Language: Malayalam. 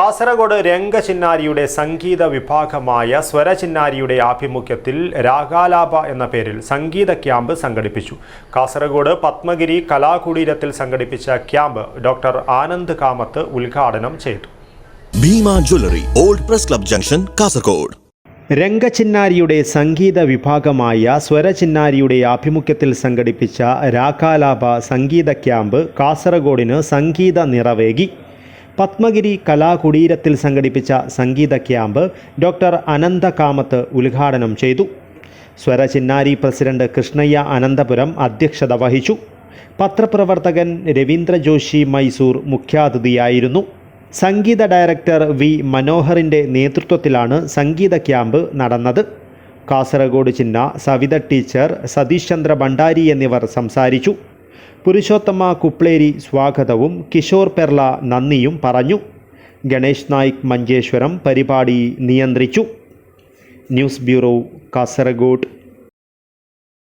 കാസർഗോഡ് രംഗചിന്നാരിയുടെ സംഗീത വിഭാഗമായ സ്വരചിന്നാരിയുടെ ആഭിമുഖ്യത്തിൽ രാഗാലാപ എന്ന പേരിൽ സംഗീത ക്യാമ്പ് സംഘടിപ്പിച്ചു. കാസർഗോഡ് പത്മഗിരി കലാകുടീരത്തിൽ സംഘടിപ്പിച്ച ക്യാമ്പ് ഡോക്ടർ ആനന്ദ് കാമത്ത് ഉദ്ഘാടനം ചെയ്തു. Bheema jewellery old press club junction Kasaragod. രംഗചിന്നാരിയുടെ സംഗീത വിഭാഗമായ സ്വരചിന്നാരിയുടെ ആഭിമുഖ്യത്തിൽ സംഘടിപ്പിച്ച രാഗാലാപ സംഗീത ക്യാമ്പ് കാസർഗോഡിന് സംഗീത നിറവേകി. പത്മഗിരി കലാകുടീരത്തിൽ സംഘടിപ്പിച്ച സംഗീത ക്യാമ്പ് ഡോക്ടർ അനന്ത കാമത്ത് ഉദ്ഘാടനം ചെയ്തു. സ്വരചിന്നാരി പ്രസിഡന്റ് കൃഷ്ണയ്യ അനന്തപുരം അധ്യക്ഷത വഹിച്ചു. പത്രപ്രവർത്തകൻ രവീന്ദ്ര ജോഷി മൈസൂർ മുഖ്യാതിഥിയായിരുന്നു. സംഗീത ഡയറക്ടർ വി മനോഹറിന്റെ നേതൃത്വത്തിലാണ് സംഗീത ക്യാമ്പ് നടന്നത്. കാസർഗോഡ് ചിന്ന സവിത ടീച്ചർ സതീഷ് ചന്ദ്ര ഭണ്ഡാരി എന്നിവർ സംസാരിച്ചു. പുരുഷോത്തമ കുപ്ലേരി സ്വാഗതവും കിഷോർ പെർള നന്ദിയും പറഞ്ഞു. ഗണേഷ് നായിക് മഞ്ചേശ്വരം പരിപാടി നിയന്ത്രിച്ചു. News bureau Kasaragod.